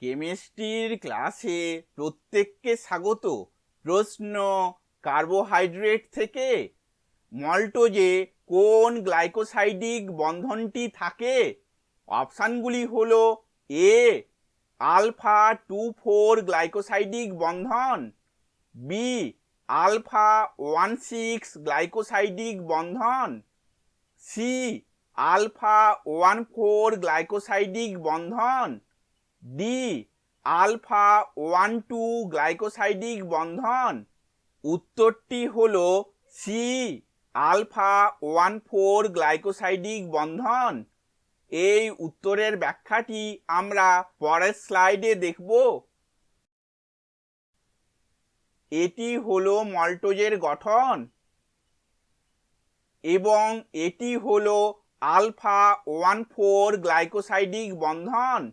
কেমিস্ট্রির ক্লাসে প্রত্যেককে স্বাগত। প্রশ্ন, কার্বোহাইড্রেট থেকে মল্টোজে কোন গ্লাইকোসাইডিক বন্ধনটি থাকে? অপশানগুলি হল A, alpha two four glycosidic Bandhan, B, alpha one six glycosidic Bandhan, C, alpha one four glycosidic Bandhan. D alpha one two glycosidic বন্ধন। উত্তরটি হল C alpha one four glycosidic বন্ধন। এই উত্তরের ব্যাখ্যাটি আমরা পরের স্লাইডে দেখব। এটি হলো মল্টোজের গঠন। এবং এটি হলো আলফা ওয়ান ফোর গ্লাইকোসাইডিক বন্ধন।